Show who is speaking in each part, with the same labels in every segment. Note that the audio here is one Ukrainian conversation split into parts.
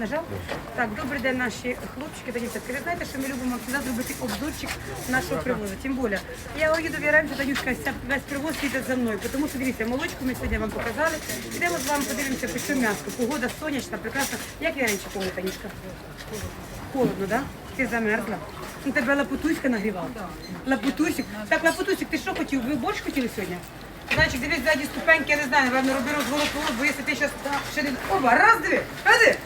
Speaker 1: Нажав? Так, добрий день, наші хлопчики. Танюшка, ви знаєте, що ми любимо завжди зробити обзорчик нашого привозу. Тим більше, я їду раніше, Танюшка, весь привоз їде за мною, тому що дивіться, молочку ми сьогодні вам показали. Ідемо з вами подивимося, по що м'ясо. Погода сонячна, прекрасна. Як раніше помню, Танюшка? Холодно, да? Ти замерзла? Ну, тебе лапутуська нагрівала? Лапутусик. Так, лапутусик, ти що хотів? Ви борщ хотіли сьогодні? Зайчик, дивись, ззаді ступеньки, я не знаю, напевно, роби розголоту, бо якщо ти зараз ще не... Оба, раз, диви, иди,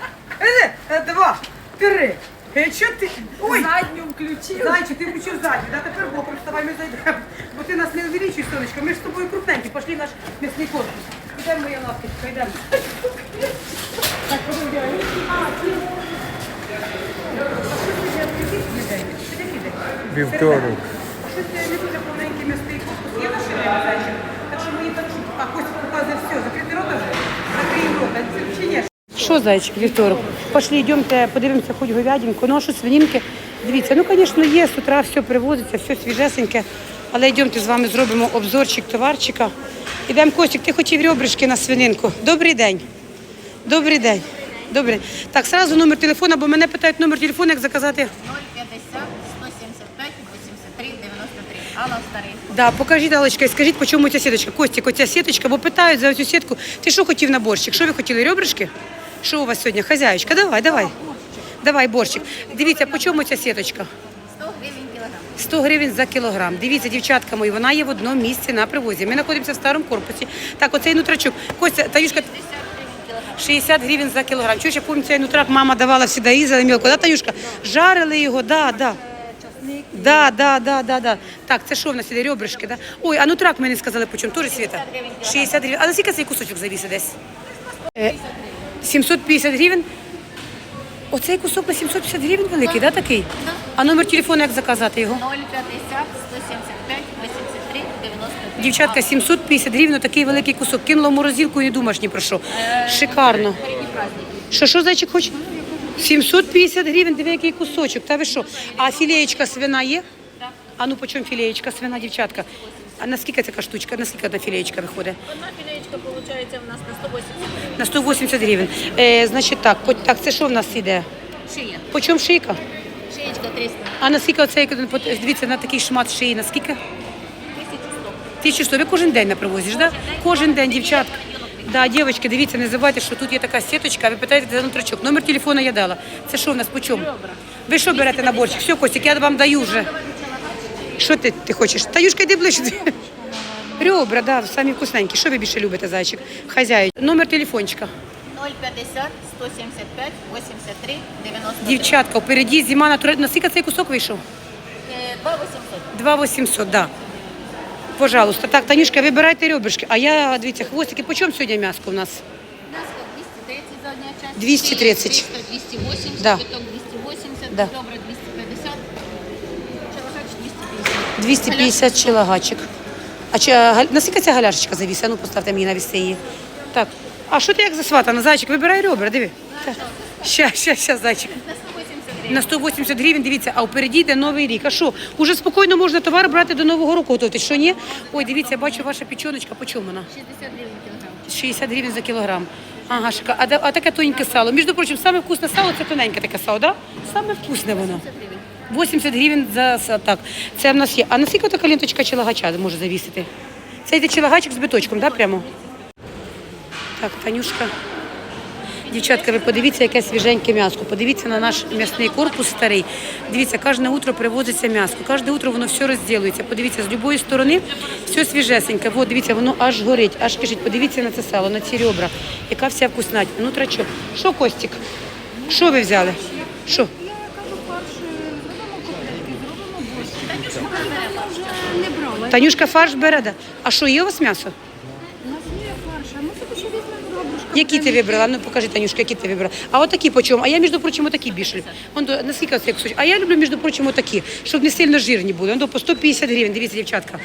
Speaker 1: Е, два, три. Е, Що ти? Ой,
Speaker 2: Задню включив.
Speaker 1: Зайчик, ти включив задню, да тепер боком вставай, ми зайдемо. Бо ти нас не увеличуєш, сонечко, ми ж з тобою крупненькі, пошли в наш м'ясний корпус. Ідемо, моя лапочка, йдемо. Так, подивляю.
Speaker 3: Вівторок.
Speaker 1: Щось не дуже повненький м'ясний корпус. Є наше зайчик? Так що мені так, що... А, Костя показує все, закрити рота вже? Закриємо рота, це чи ні? Що, зайчик, вівторок? Пошли, йдемте, подивимося хоч говядинку, ношу, свинінки. Дивіться, ну, звісно, є, з утра все привозиться, все свіжесеньке. Але йдемте з вами зробимо обзорчик товарчика. Ідемо, Костік, ти хотів ребришки на свининку. Добрий день. Добрий день. Добрий день. Так, сразу номер телефона, бо мене питають номер телефону, як заказати.
Speaker 2: 050 175 83 93. Алла Старий.
Speaker 1: Да, покажіть, Аллочка, і скажіть, по чому ця сіточка? Костік, оця сіточка, бо питають за цю сітку. Ти що хотів на борщик? Що ви хотіли, ребришки? Що у вас сьогодні? Хазяючка, давай, давай. Давай, борщик. Дивіться, по чому ця сіточка?
Speaker 2: 100 гривень кілограм.
Speaker 1: 100 гривень за кілограм. Дивіться, дівчатка мої, вона є в одному місці на привозі. Ми знаходимося в старому корпусі. Так, оцей нутрачок. Костя, Таюшка,
Speaker 2: 50 гривень кілограм.
Speaker 1: 60 гривень за кілограм. Чуєш, я пам'ятаю, цей нутрак мама давала завжди різали мілко. Да, Таюшка? Жарили його, да, да. Да, да, да, да, да. Так, це що в нас іде ребришки, да? Ой, а нутрак ми не сказали, по чому? Тоже Світа? 60 гривень. А на скільки цей кусочок завісить десь? Е, 750 гривень? Оцей кусок на 750 гривень великий, да, такий?
Speaker 2: Да.
Speaker 1: А номер телефону як заказати його?
Speaker 2: 050 175 83 93.
Speaker 1: Дівчатка, 750 гривень, такий великий кусок. Кинула в морозилку і не думаєш ні про що. Шикарно. Що, що зайчик хоче? 750 гривень, диви, який кусочок. Та ви що? А філеєчка свина є? А ну по чому філеєчка свина, дівчатка? А наскільки така штучка? Наскільки одна філеєчка виходить?
Speaker 2: Одна філеєчка виходить у нас на 180 гривень.
Speaker 1: На 180 гривень. Е, значить так, по- так, це що в нас іде?
Speaker 2: Шия.
Speaker 1: По чому шийка?
Speaker 2: Шиєчка 300.
Speaker 1: А наскільки оцей, дивіться, на такий шмат шиї, наскільки?
Speaker 2: 1100.
Speaker 1: Тисячу сто. Ви кожен день на привозі, да? Кожен день, дівчатка. Да, дівчатки, дивіться, не забувайте, що тут є така сіточка, а ви питаєте за нутрачок. Номер телефону я дала. Це що в нас по чому? Ви що берете на борщик? Все, Костік, я вам даю вже. Що ти, ти хочеш? Таюшка, йди ближче. Ребра, да, самі вкусненькі. Що ви більше любите, зайчик? Хазяїн. Номер телефончика.
Speaker 2: 050 175 83 93.
Speaker 1: Дівчатка, впереді зима на натура... Наскільки цей кусок вийшов?
Speaker 2: Е, 2800.
Speaker 1: 2800, да. Пожалуйста. Так, Танюшка, вибирайте ребрышки. А я, дивіться, хвостики. По чому сьогодні м'яско у нас?
Speaker 2: М'ясо 230 за одня часть.
Speaker 1: 230.
Speaker 2: Шия 300, 280,
Speaker 1: Да.
Speaker 2: биток 280,
Speaker 1: Да.
Speaker 2: добре 250, челогач 250.
Speaker 1: 250 чилагачик. А чи, а, галь- наскільки ця галяшечка завіса? Ну, поставте мені навісти її. Так. А що ти як засватана? Зайчик, вибирай ребра, диви. Так. Ща, ща, ща, зайчик.
Speaker 2: На 180 гривень.
Speaker 1: На 180 гривень, дивіться, а впереді йде новий рік. А що? Уже спокійно можна товар брати до Нового року готувати. Що ні? Ой, дивіться, я бачу ваша печоночка. По чому вона?
Speaker 2: 60 гривень кілограм.
Speaker 1: 60 гривень за кілограм. Ага, шика. А, де- а таке тоненьке сало. Між прочим, саме вкусне сало це тоненьке таке сало, да? Саме вкусне воно.
Speaker 2: 60 гривень.
Speaker 1: 80 гривень за так. Це в нас є. А наскільки така ленточка чилагача може завісити? Це йде чилагачик з биточком, да, прямо? Так, Танюшка. Дівчатка, ви подивіться, яке свіженьке м'ясо. Подивіться на наш м'ясний корпус старий. Дивіться, кожне утро привозиться м'ясо. Кожне утро воно все розділується. Подивіться, з будь-якої сторони все свіжесеньке. От, дивіться, воно аж горить, аж кишить. Подивіться на це сало, на ці ребра. Яка вся вкуснать. Ну, трачок. Що, Костік? Що ви взяли? Що?
Speaker 4: Я кажу, фарш зробимо котлетки, зробимо борщ. Я вже не брала.
Speaker 1: Танюшка фарш бере, да? А що, є у вас м'ясо?
Speaker 4: У нас є фарш, а ми собі ще візьмемо ребрышко.
Speaker 1: Які ти вибрала? Ну покажи, Танюшка, які ти вибрала. А отакі по чому? А я, між прочим, отакі більше. люблю. До наскільки це кусочок? А я люблю, між прочим, отакі, щоб не сильно жирні були. До по 150 гривень. Дивіться, дівчатка.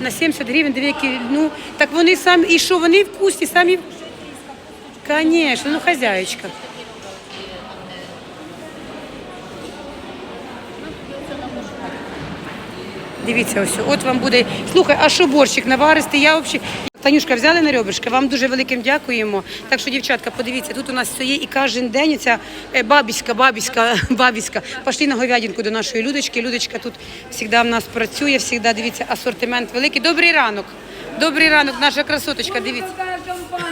Speaker 1: На 70 гривень, які, ну, так вони самі, і що, вони вкусні, самі. Звісно, ну хазяєчка. Дивіться, ось, от вам буде. Слухай, а що борщик наваристий? Я взагалі. Танюшка, взяли на ребрышки, вам дуже великим дякуємо. Так що, дівчатка, подивіться, тут у нас все є і кожен день ця е, бабіська, бабіська, бабіська. Пошли на говядинку до нашої Людочки. Людочка тут завжди в нас працює, завжди, дивіться, асортимент великий. Добрий ранок. Добрий ранок, наша красоточка, дивіться.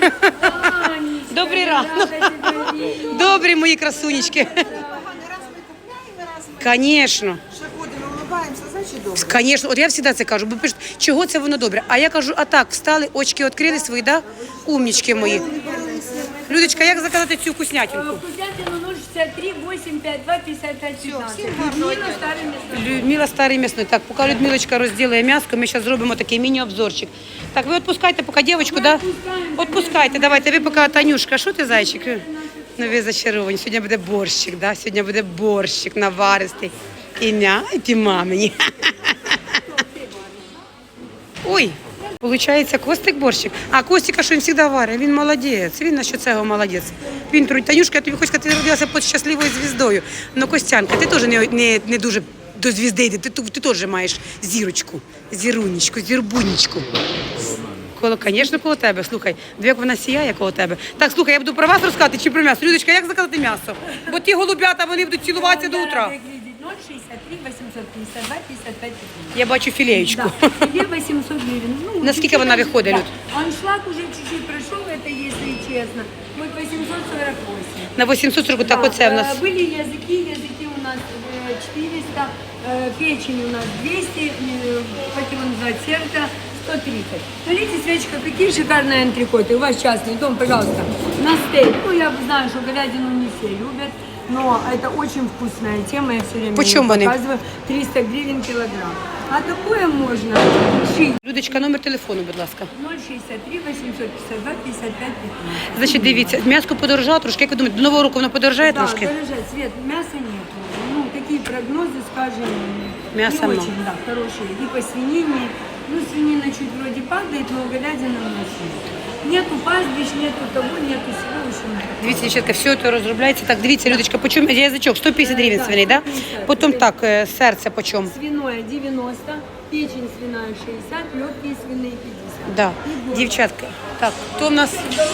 Speaker 1: Добрий ранок. Добрі мої красунечки. Звісно.
Speaker 5: Ще ходимо, улыбаємося, значить добре.
Speaker 1: Звісно, от я завжди це кажу, бо пишуть, чого це воно добре. А я кажу, а так, встали, очки відкрили свої, да? Умнічки мої. Людочка, як заказати цю вкуснятинку?
Speaker 4: Вкуснятина 063 852 55 15. Людмила старый мясной.
Speaker 1: Людмила старий м'ясний. Так, поки Людмилочка розділує м'яско, ми зараз зробимо такий міні-обзорчик. Так, ви відпускайте поки дівчинку, да? Відпускайте, давайте. Ви поки Танюшка, що ти зайчик? Ну ви зачаровані. Сьогодні буде борщик, да? Сьогодні буде борщик наваристий. І ті мамині. Ой, Получається, Костик борщик. А Костика, що він завжди варить, він молодець. Він на що цього молодець. Він трудить. Танюшка, я тобі хочу сказати, ти родилася під щасливою звіздою. Ну, Костянка, ти теж не, не, не дуже до звізди йде. Ти, ти, ти теж маєш зірочку, зірунечку, зірбунечку. Коло, звісно, коло тебе. Слухай, як вона сіяє коло тебе. Так, слухай, я буду про вас розказати чи про м'ясо. Людочка, як заказати м'ясо? Бо ті голубята, вони будуть цілуватися до утра.
Speaker 4: 063 852 55 15.
Speaker 1: Я бачу філеєчку.
Speaker 4: Да, тебе 800 гривен. Ну,
Speaker 1: Наскільки
Speaker 4: чуть-чуть
Speaker 1: вона
Speaker 4: он-
Speaker 1: виходить,
Speaker 4: да.
Speaker 1: Люд?
Speaker 4: Аншлаг уже чуть-чуть прошел, это если честно. Вот 848.
Speaker 1: На 840, так
Speaker 4: Да,
Speaker 1: оце в нас.
Speaker 4: э, Были языки, языки у нас э, 400, э, печень у нас 200, э, как его называть, сердце 130. Смотрите, Свечка, какие шикарные антрикоты. У вас частный дом, пожалуйста, на стейк. Ну, я знаю, что говядину не все любят, но это очень вкусная тема, я все время
Speaker 1: Почем
Speaker 4: её
Speaker 1: они?
Speaker 4: показываю. 300 гривен килограмм. А такое можно шить.
Speaker 1: Людочка, номер телефону, будь ласка.
Speaker 4: 063 852 55 15.
Speaker 1: Значить, дивіться, м'яско подорожало трошки. Як ви думаєте, до нового року воно подорожає
Speaker 4: Да,
Speaker 1: трошки?
Speaker 4: дорожает. Свет, мяса нет. Ну, такие прогнозы, скажем,
Speaker 1: Мяса
Speaker 4: не
Speaker 1: мало.
Speaker 4: очень, да, хорошие. И по свинине, ну, свинина чуть вроде падает, но говядина у нас есть. Нету пастбищ, нету того, нету всего, в общем.
Speaker 1: Дивіться, дівчатка, все це розробляється. Так, дивіться, Людочка, по чому язичок? 150 гривень
Speaker 4: Да,
Speaker 1: свиний, да?
Speaker 4: 150.
Speaker 1: Потім так, е, серце по чому?
Speaker 4: Свиное 90, печень свиная 60, легкие свиные 50.
Speaker 1: Да.
Speaker 4: И горло.
Speaker 1: Дівчатка, так, то в нас
Speaker 4: Здоровые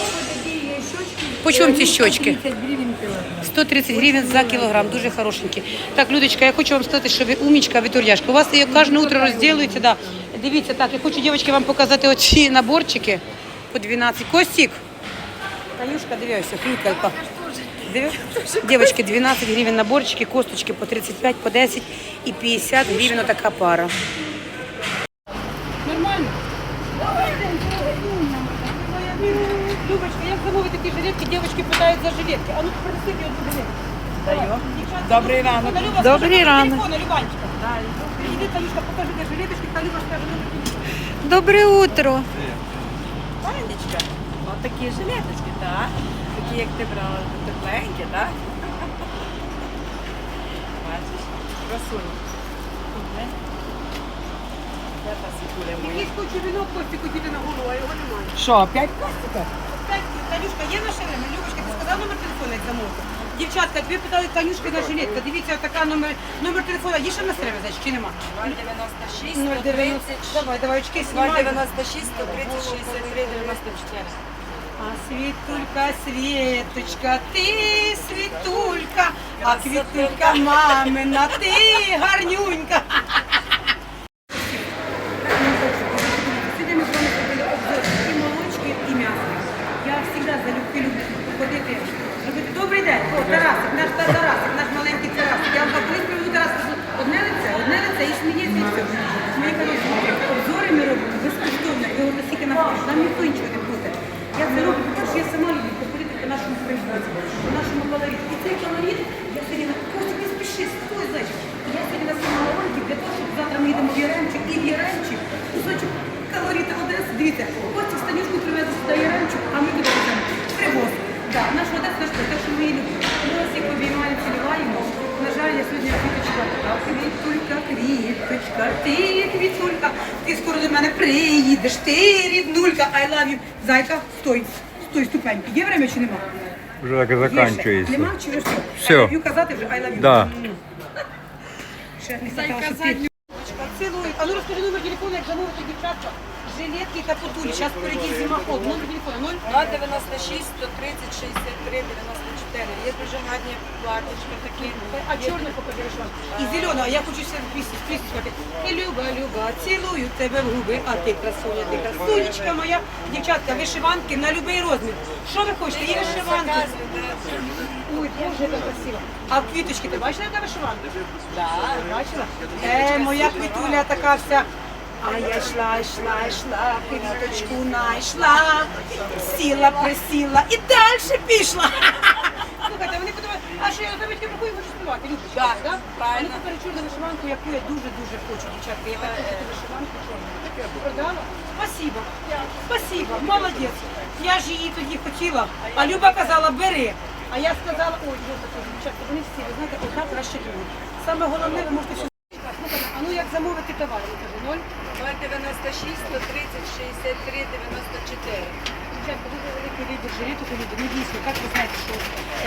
Speaker 4: такие щечки.
Speaker 1: По чому ці
Speaker 4: э,
Speaker 1: щечки?
Speaker 4: 130 гривен килограмм.
Speaker 1: 130 гривень за кілограм, дуже хорошенькі. Так, Людочка, я хочу вам сказати, що ви умічка, ви турдяшка. У вас її кожне утро розділується, да. Дивіться, так, я хочу, дівчатки, вам показати оці наборчики по 12. Костік, Танюшка, дивися, хрюкалка. Диви? Дівчатки, 12 гривень наборчики, косточки по 35, по 10 і 50 гривень така пара. Нормально? Любочка, як замовити ті жилетки? Дівчатки питають за жилетки. А ну принеси мені одну жилетку. Даю. Добрий ранок. Добрий ранок. Іди, Танюшка, покажи, жилеточки, та Люба скаже номер телефону.
Speaker 6: Доброе утро.
Speaker 5: Танечка, от такі жилеточки, так? Такі, як ти брала, тепленькі, так? Бачиш? Красуні. Де та світуля моя?
Speaker 1: Якийсь хочу вінок Костику діти на голову, а його немає.
Speaker 5: Що, опять пластика?
Speaker 1: П'ять, Танюшка, є на время? Любочка, ти сказав номер телефону, як замовити? Дівчатка, тобі питали Танюшка на жилетка. Дивіться, така номер, номер телефона. Є ще в нас треба, значить, чи нема?
Speaker 5: 096,
Speaker 1: 090. Давай, давай, очки знімай.
Speaker 5: 096, 130, 63, 94.
Speaker 1: А світулька, світочка, ти світулька, а квітулька мамина, ти гарнюнька. Сьогодні ми з вами зробили обзор і молочки, і м'яса. Я завжди залюбки люблю ходити. робити. Добрий день, о, Тарасик, наш та- Тарасик, наш маленький Тарасик. Я вам так колись приведу Тарасик. Одне лице, одне лице і сміється, і все. Мої хороші, обзори ми робимо безкоштовно. Ви от наскільки на фарш, нам ніхто нічого не буде. Я це роблю, тому що я сама люблю походити по нашому производству, по нашому колориту. І цей колорит, я сьогодні на Костя, не спіши, стой, зайчик. Я сьогодні на цьому ролики для того, щоб завтра ми їдемо в Яремчик і в Яремчик. Кусочок колориту Одеси. Дивіться, Костя в Станюшку привезли сюди Яремчик, а ми туди веземо. Привоз. Да, наш Одес наш той, так що ми її любимо. Ми вас як обіймаємо, цілюваємо. На жаль, я сьогодні квіточка. А квітулька, квіточка, ти квітулька. Ти скоро до мене приїдеш, ти ріднулька. I love you. Зайка, стой. Стой, ступеньки. Є время чи нема?
Speaker 3: Вже так і закінчується.
Speaker 1: Нема чи вже все?
Speaker 3: Все.
Speaker 1: I love you казати вже I love you.
Speaker 3: Да.
Speaker 1: Ще не сказала, що ти. Цілую. А ну розкажи номер телефону, як замовити дівчатка. Жилетки та потулі. Зараз впереді зимоход. Номер телефона 0.
Speaker 5: 096, 130, 63, 94. Є дуже гарні платічки такі.
Speaker 1: А покажи вишиванку. І зеленого, я хочу ще пісню сказати. І Люба, Люба, цілую тебе в губи, а ти красуня, ти красунечка моя. Дівчатка, вишиванки на будь-який розмір. Що ви хочете? І вишиванки. Ой, Боже, яка красива. А квіточки, ти бачила, яка вишиванка? Так. Бачила? Е, моя квітуля така вся. А я йшла, йшла, йшла, квіточку знайшла, сіла, присіла і далі пішла. Слухайте, вони подумають, а що я за батьків рахую, хочу співати. Любиш,
Speaker 5: Так,
Speaker 1: да?
Speaker 5: правильно.
Speaker 1: Вони тепер чорну вишиванку, яку я дуже-дуже хочу, дівчатка. Я так хочу вишиванку чорну. Продала? Спасибо. Спасибо, молодець. Я ж її тоді хотіла, а Люба казала, бери. А я сказала, ой, Люба, дівчатка, вони всі, ви знаєте, одна краще другої. Саме головне, ви можете все Слухайте, а ну як замовити товар? Я кажу, ноль.
Speaker 5: 096, 130, 63, 94.
Speaker 1: Дівчатка, дуже великий вибір жилету люди. Ну дійсно, як ви знаєте, що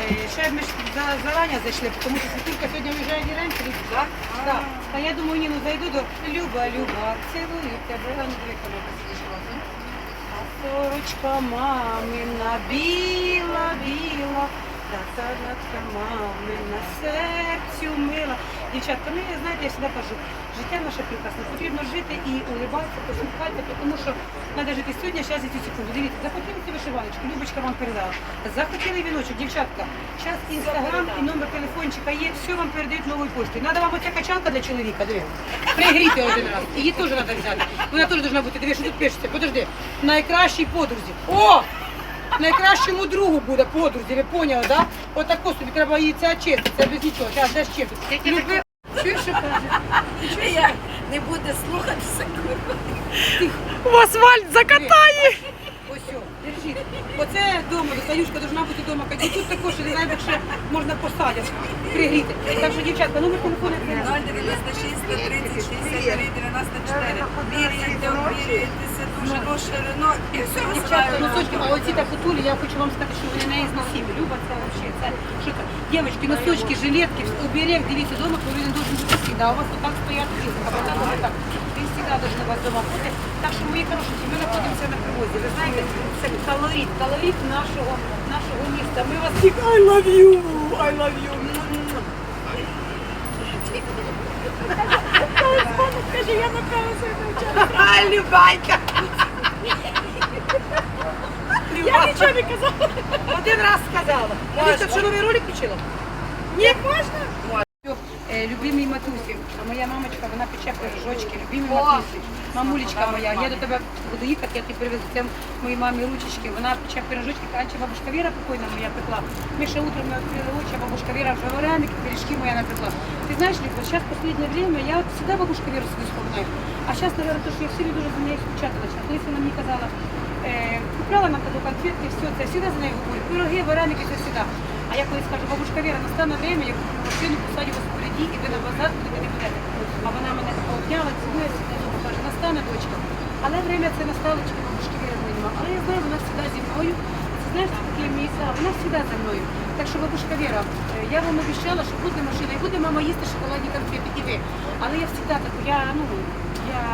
Speaker 1: е, ще ми ж за, зарані зайшли, тому що Світулька сьогодні виїжджає не раніше, так? Так. А я думаю, ні, ну зайду до Люба, Люба, цілую тебе, а ну диви, кому А сорочка мамина, біла, біла, та мамина, серцю мила. Дівчатка, ну я знаєте, я завжди кажу, життя наше прекрасне, потрібно жити і улибатися, посміхатися, тому що треба жити сьогодні, зараз і цю секунду. Дивіться, захотіли ці вишиваночки, Любочка вам передала. Захотіли віночок, дівчатка, зараз інстаграм і номер телефончика є, все вам передають новою поштою. Надо вам оця качалка для чоловіка, диви. Пригріти один раз. Її теж треба взяти. Вона теж повинна бути. Диви, що тут пишеться. Подожди. Найкращій подрузі. О! Найкращому другу буде подрузі, ви поняли, так? Да? Отако собі треба її це чистити, це без нічого. Зараз де чистити. Люби. Чуєш, що каже?
Speaker 5: Я не буде слухати все.
Speaker 1: В асфальт закатає. Ось, держіть. Оце вдома, Саюшка должна бути вдома. І тут також, не знаю, як ще можна посадити, пригріти. Так що, дівчатка, номер телефону.
Speaker 5: 096, 130, 63, 94. Міряйте, обміряйтеся дуже розширено і все
Speaker 1: Дівчатка,
Speaker 5: висилаємо.
Speaker 1: носочки, а оці так потулі, я хочу вам сказати, що вони неізносимі. Люба, це взагалі, це що це? Дівчатки, носочки, жилетки, оберег, дивіться, дома повинен должен бути всі. Да, у вас отак стоять різні, а потім ось так. Він завжди должен у вас дома бути. Так що, мої хороші, ми знаходимося на привозі. Ви знаєте, це колорит, колорит нашого, нашого міста. Ми вас всіх I love you, I love you.
Speaker 5: Скажи, я направила свою
Speaker 1: Ай, Любайка.
Speaker 5: Я нічого не казала.
Speaker 1: Один раз сказала. Ти так що новий ролик включила? Ні, можна? Е, Любимій матусі, а моя мамочка, вона пече пирожочки, любимі матусі. Мамулечка моя, я до тебе буду їхати, я тобі привезу це моїй мамі ручечки. Вона пече пирожочки, раніше бабушка Віра покойна моя пекла. Ми ще утром не відкрили очі, бабушка Віра вже вареники, пиріжки моя напекла. Ти знаєш, Люба, зараз последнее время, я от всегда бабушку Віру собі вспоминаю. А зараз, то, що я всі дуже за нею скучати почала. Колись вона мені казала, е, купляла нам таку конфетки, все це, всегда за нею говорю. Пироги, вареники, це всегда. А я колись кажу, бабушка Віра, настане время, я куплю машину, посадю вас впереді, і ви на базар будете не будете. А вона мене обняла, цілує, сідає, каже, настане дочка. Але время це настало, тільки бабушки Віри моєї нема. Але я знаю, вона завжди зі мною. Це знаєш, це таке місце, вона завжди за мною. Так що, бабушка Віра, е, я вам обіцяла, що буде машина, і буде мама їсти шоколадні конфети, і ви. Але я завжди так, я, ну, я.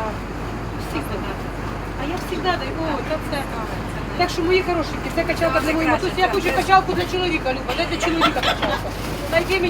Speaker 1: А я завжди даю, о, та це. Так що, мої хорошенькі, це качалка для моєї матусі. Я хочу качалку для чоловіка, Люба, дайте чоловіка качалку. Дайте мені